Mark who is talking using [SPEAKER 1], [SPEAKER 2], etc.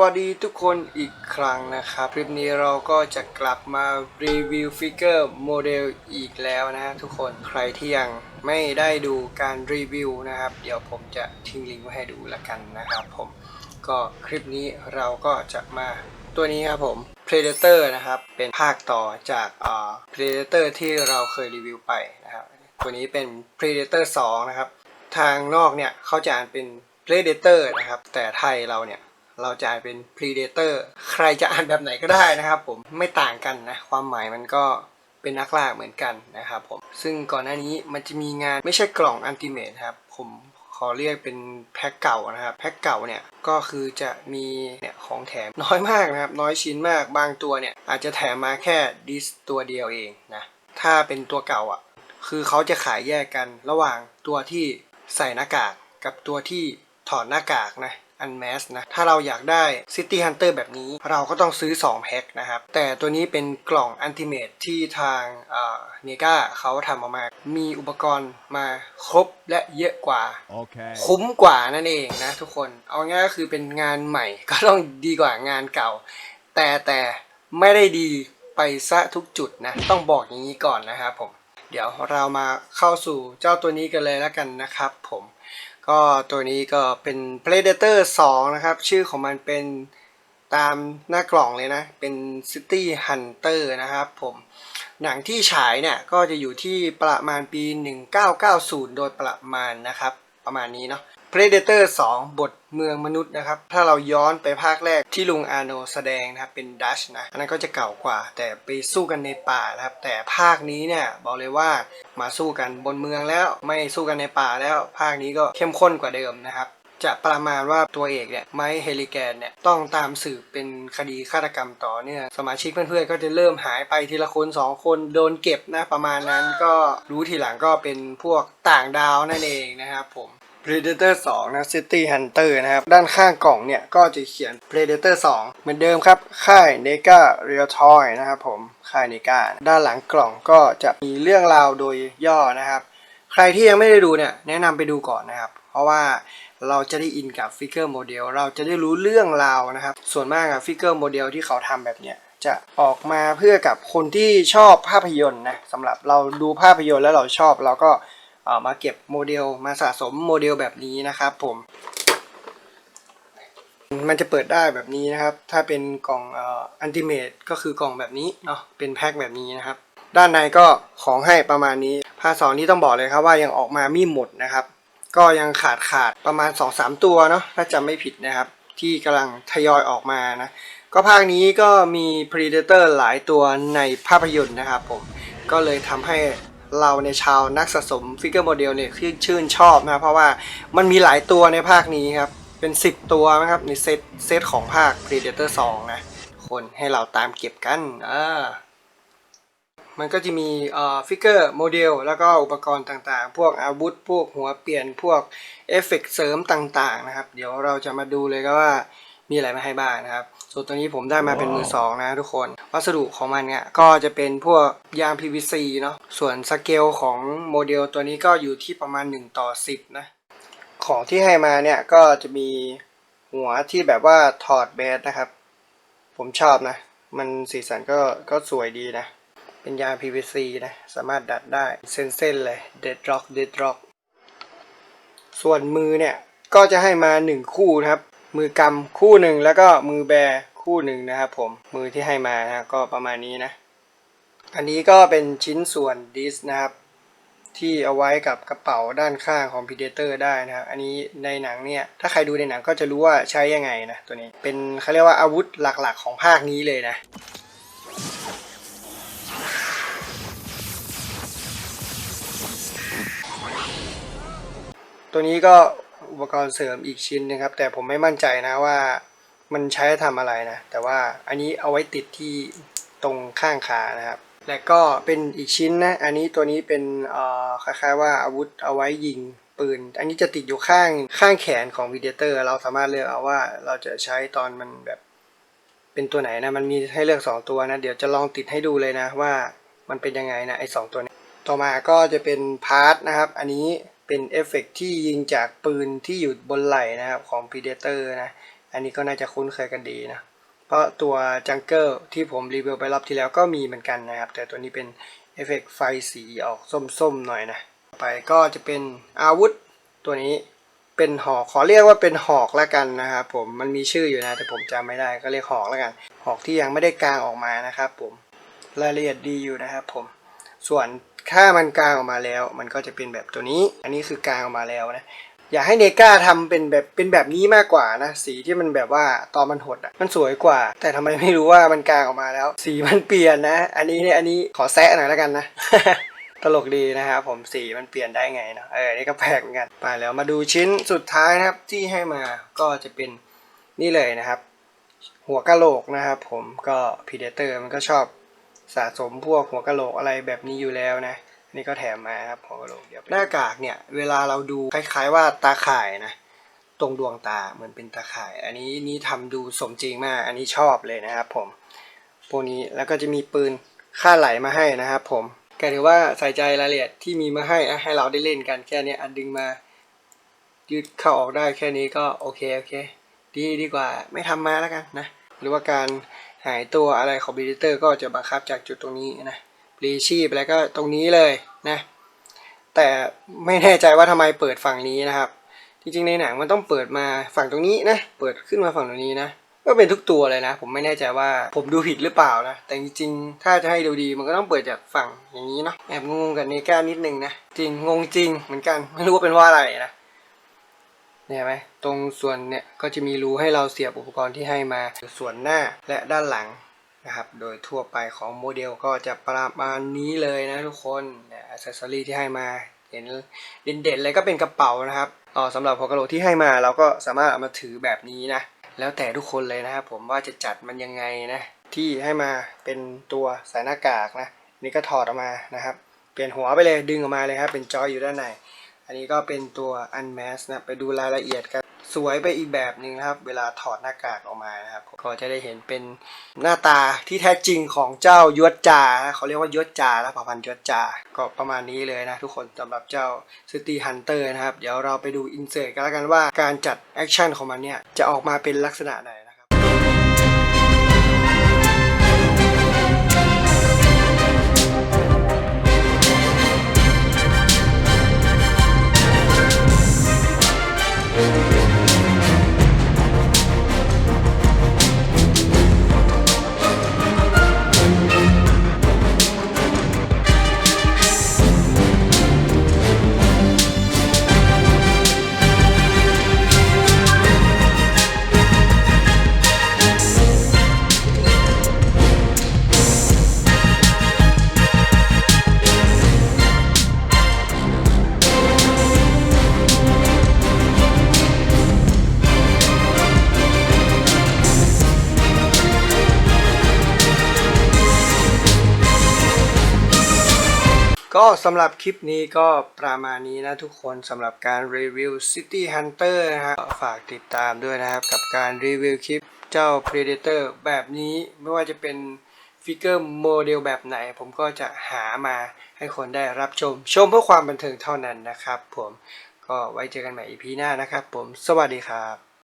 [SPEAKER 1] วัสดีทุกคนอีกครั้งนะครับ คลิปนี้เราก็จะกลับมารีวิวฟิกเกอร์โมเดลอีกแล้วนะทุกคนใครที่ยังไม่ได้ดูการรีวิวนะครับ เดี๋ยวผมจะทิ้งลิงก์ไว้ให้ดูละกันนะครับผมก็คลิปนี้เราก็จะมาตัวนี้ครับผม Predator นะครับ เป็นภาคต่อจากอ่า Predator ที่เราเคยรีวิวไปนะครับ ตัวนี้เป็น Predator 2 นะครับ ทางนอกเนี่ยเขาจะอ่านเป็น Predator นะครับ แต่ไทยเราเนี่ย เราจะอ่านเป็น Predator ใครจะอ่านแบบไหนก็ได้นะครับผมไม่ต่างกันนะความหมายมันก็เป็นนักล่าเหมือนกันนะครับผมซึ่งก่อนหน้านี้มันจะมีงานไม่ใช่กล่องอันติเม e ครับผมขอเรียกเป็นแพ็คเก่านะครับแพ็คเก่าเนี่ยก็คือจะมีเนี่ยของแถมน้อยมากนะครับ น้อยชิ้นมากบางตัวเนี่ยอาจจะแถมมาแค่ดิสตัวเดียวเองนะถ้าเป็นตัวเก่าอะคือเขาจะขายแยกกันระหว่างตัวที่ใส่หน้ากากกับตัวที่ถอดหน้ากากนะ อันแมสนะ ถ้าเราอยากได้ City Hunter แบบนี้ เราก็ต้องซื้อ 2 แพ็คนะครับ แต่ตัวนี้เป็นกล่องอันติเม e ที่ทางเนกาเขาทำออกมา มีอุปกรณ์มาครบและเยอะกว่า
[SPEAKER 2] Okay.
[SPEAKER 1] คุ้มกว่านั่นเองนะทุกคน เอาง่ายก็คือเป็นงานใหม่ก็ต้องดีกว่างานเก่า แต่แต่ไม่ได้ดีไปซะทุกจุดนะ ต้องบอกอย่างนี้ก่อนนะครับผม เดี๋ยวเรามาเข้าสู่เจ้าตัวนี้กันเลยแล้วกันนะครับผม ก็ตัวนี้ก็เป็น Predator 2 นะครับ ชื่อของมันเป็นตามหน้ากล่องเลยนะ เป็น City Hunter นะครับผมหนังที่ฉายเนี่ยก็จะอยู่ที่ประมาณปี 1990 โดยประมาณนะครับ ประมาณนี้เนาะ Predator 2 บทเมืองมนุษย์นะครับ ถ้าเราย้อนไปภาคแรกที่ลุงอาโนแสดงนะครับ เป็นดัชนะ อันนั้นก็จะเก่ากว่า แต่ไปสู้กันในป่านะครับ แต่ภาคนี้เนี่ยบอกเลยว่ามาสู้กันบนเมืองแล้วไม่สู้กันในป่าแล้ว ภาคนี้ก็เข้มข้นกว่าเดิมนะครับ จะประมาณว่าตัวเอกเนี่ยไมค์เฮลิแกนเนี่ยต้องตามสืบเป็นคดีฆาตกรรมต่อเนื่องสมาชิกเพื่อนๆก็จะเริ่มหายไปทีละคนสองคนโดนเก็บนะประมาณนั้นก็รู้ทีหลังก็เป็นพวกต่างดาวนั่นเองนะครับผม Predator 2 นะ City Hunter นะครับ ด้านข้างกล่องเนี่ย ก็จะเขียน Predator 2 เหมือนเดิมครับ ค่าย Nega Real Toy นะครับผม ค่าย Nega ด้านหลังกล่องก็จะมีเรื่องราวโดยย่อนะครับ ใครที่ยังไม่ได้ดูเนี่ย แนะนำไปดูก่อนนะครับ เพราะว่าเราจะได้อินกับฟิกเกอร์โมเดล เราจะได้รู้เรื่องราวนะครับ ส่วนมากอะฟิกเกอร์โมเดลที่เขาทำแบบเนี้ยจะออกมาเพื่อกับคนที่ชอบภาพยนตร์นะสำหรับเราดูภาพยนตร์แล้วเราชอบเราก็ มาเก็บโมเดลมาสะสมโมเดลแบบนี้นะครับผมมันจะเปิดได้แบบนี้นะครับ ถ้าเป็นกล่องอันติเมตก็คือกล่องแบบนี้เนาะเป็นแพ็คแบบนี้นะครับ ด้านในก็ของให้ประมาณนี้ภาคสองที่ต้องบอกเลยครับว่ายังออกมาไม่หมดนะครับ ก็ยังขาดขาดประมาณ 2-3 ตัวเนาะถ้าจำไม่ผิดนะครับ ที่กำลังทยอยออกมานะ ก็ภาคนี้ก็มี Predator หลายตัวในภาพยนตร์นะครับผมก็เลยทำให้ เราในชาวนักสะสมฟิกเกอร์โมเดลเนี่ยชื่นชื่นชอบนะเพราะว่ามันมีหลายตัวในภาคนี้ครับ เป็น 10 ตัวนะครับในเซตเซตของภาค Predator 2 นะ คนให้เราตามเก็บกันอ่ามันก็จะมีเอ่อฟิกเกอร์โมเดลแล้วก็อุปกรณ์ต่างๆ พวกอาวุธ พวกหัวเปลี่ยนพวกเอฟเฟกต์เสริมต่างๆนะครับ เดี๋ยวเราจะมาดูเลยก็ว่ามีอะไรมาให้บ้างนะครับ ส่วนตัวนี้ผมได้มาเป็นมือสองนะทุกคน วัสดุของมันเนี่ยก็จะเป็นพวกยาง PVC เนาะส่วนสเกลของโมเดลตัวนี้ก็อยู่ที่ประมาณ 1 ต่อ 10 นะ ของที่ให้มาเนี่ยก็จะมีหัวที่แบบว่าถอดแบสนะครับ ผมชอบนะ มันสีสันก็ก็สวยดีนะ เป็นยาง PVC นะ สามารถดัดได้เส้นๆเลย Dead Rock Dead Rock ส่วนมือเนี่ยก็จะให้มา 1 คู่นะครับ มือกำคู่หนึ่งแล้วก็มือแบคู่หนึ่งนะครับผมมือที่ให้มานะก็ประมาณนี้นะ อันนี้ก็เป็นชิ้นส่วนดิสนะครับ ที่เอาไว้กับกระเป๋าด้านข้างของ Predator ได้นะครับอันนี้ในหนังเนี่ย ถ้าใครดูในหนังก็จะรู้ว่าใช้ยังไงนะตัวนี้เป็นเขาเรียกว่าอาวุธหลักๆของภาคนี้เลยนะตัวนี้ก็ อุปกรณ์เสริมอีกชิ้นนึงครับ แต่ผมไม่มั่นใจนะว่ามันใช้ทำอะไรนะ แต่ว่าอันนี้เอาไว้ติดที่ตรงข้างขานะครับ และก็เป็นอีกชิ้นนะ อันนี้ตัวนี้เป็นคล้ายๆว่าอาวุธเอาไว้ยิงปืน อันนี้จะติดอยู่ข้างข้างแขนของ Predator เราสามารถเลือกเอาว่าเราจะใช้ตอนมันแบบเป็นตัวไหนนะ มันมีให้เลือก 2 ตัวนะ เดี๋ยวจะลองติดให้ดูเลยนะว่ามันเป็นยังไงนะไอ้สองตัวนี้ ต่อมาก็จะเป็นพาร์ทนะครับ อันนี้ เป็นเอฟเฟกต์ที่ยิงจากปืนที่อยู่บนไหล่นะครับของ Predator นะ อันนี้ก็น่าจะคุ้นเคยกันดีนะ เพราะตัวจังเกิลที่ผมรีวิวไปรอบที่แล้วก็มีเหมือนกันนะครับ แต่ตัวนี้เป็นเอฟเฟกต์ไฟสีออกส้มๆหน่อยนะ ไปก็จะเป็นอาวุธตัวนี้เป็นหอกขอเรียกว่าเป็นหอกแล้วกันนะครับผมมันมีชื่ออยู่นะ แต่ผมจำไม่ได้ก็เรียกหอกแล้วกัน หอกที่ยังไม่ได้กลางออกมานะครับผมรายละเอียดดีอยู่นะครับผมส่วน ถ้ามันกลางออกมาแล้ว มันก็จะเป็นแบบตัวนี้ อันนี้คือกลางออกมาแล้วนะอยากให้เนก้าทำเป็นแบบเป็นแบบนี้มากกว่านะ สีที่มันแบบว่าตอนมันหดอะมันสวยกว่า แต่ทำไมไม่รู้ว่ามันกลางออกมาแล้ว สีมันเปลี่ยนนะ อันนี้เนี่ยอันนี้ขอแซะหน่อยแล้วกันนะ ตลกดีนะครับผมสีมันเปลี่ยนได้ไงเนาะเออนี่ก็แปลกเหมือนกันไปแล้วมาดูชิ้นสุดท้ายนะครับที่ให้มาก็จะเป็นนี่เลยนะครับ หัวกะโหลกนะครับ ผมก็พีเดเตอร์มันก็ชอบ สะสมพวกหัวกะโหลกอะไรแบบนี้อยู่แล้วนะนี่ก็แถมมาครับหัวกะโหลกเดี๋ยวหน้ากากเนี่ยเวลาเราดูคล้าย ๆ ว่าตาข่ายนะตรงดวงตาเหมือนเป็นตาข่าย อันนี้นี่ทำดูสมจริงมาก อันนี้ชอบเลยนะครับผมพวกนี้แล้วก็จะมีปืนค่าไหลมาให้นะครับผมก็ถือว่าใส่ใจรายละเอียดที่มีมาให้อะให้เราได้เล่นกันแค่นี้อันดึงมายืดเข้าออกได้แค่นี้ก็โอเคโอเค ดีดีกว่าไม่ทำมาแล้วกันนะ หรือว่าการ หายตัวอะไรของบิลิเตอร์ก็จะบังคับจากจุดตรงนี้นะปรีชีพอะไรก็ตรงนี้เลยนะแต่ไม่แน่ใจว่าทำไมเปิดฝั่งนี้นะครับ จริงๆในหนังมันต้องเปิดมาฝั่งตรงนี้นะเปิดขึ้นมาฝั่งตรงนี้นะก็เป็นทุกตัวเลยนะ ผมไม่แน่ใจว่าผมดูผิดหรือเปล่านะแต่จริงๆถ้าจะให้ดูดีมันก็ต้องเปิดจากฝั่งอย่างนี้เนาะแอบงงๆกับเนก้านิดนึงนะจริงงงจริงเหมือนกันไม่รู้ว่าเป็นว่าอะไรนะเนี่ยเห็นไหม ตรงส่วนเนี่ยก็จะมีรูให้เราเสียบอุปกรณ์ที่ให้มา ส่วนหน้าและด้านหลังนะครับ โดยทั่วไปของโมเดลก็จะประมาณนี้เลยนะทุกคนเนี่ยอ c เซสซอรีที่ให้มาเห็นเด่นๆเลยก็เป็นกระเป๋านะครับอ๋อสำหรับหัวกะโหลกที่ให้มาเราก็สามารถเอามาถือแบบนี้นะ แล้วแต่ทุกคนเลยนะครับผมว่าจะจัดมันยังไงนะ ที่ให้มาเป็นตัวใส่หน้ากากนะ นี่ก็ถอดออกมานะครับ เปลี่ยนหัวไปเลยดึงออกมาเลยครับ เป็นจอยอยู่ด้านใน อันนี้ก็เป็นตัว unmask นะ ไปดูรายละเอียดกัน สวยไปอีกแบบหนึ่งนะครับ เวลาถอดหน้ากากออกมานะครับ ก็จะได้เห็นเป็นหน้าตาที่แท้จริงของเจ้ายวดจาเขาเรียกว่ายวดจาและเผ่าพันธุ์ยวดจา ก็ประมาณนี้เลยนะทุกคนสำหรับเจ้าสตีฮันเตอร์นะครับ เดี๋ยวเราไปดูอินเสิร์ตกันแล้วกันว่าการจัดแอคชั่นของมันเนี่ยจะออกมาเป็นลักษณะไหน สำหรับคลิปนี้ก็ประมาณนี้นะทุกคนสำหรับการรีวิว City Hunter นะครับฝากติดตามด้วยนะครับ กับการรีวิวคลิปเจ้า Predator แบบนี้ไม่ว่าจะเป็นฟิกเกอร์โมเดลแบบไหน ผมก็จะหามาให้คนได้รับชม ชมเพื่อความบันเทิงเท่านั้นนะครับผมก็ไว้เจอกันใหม่ EP หน้านะครับผมสวัสดีครับ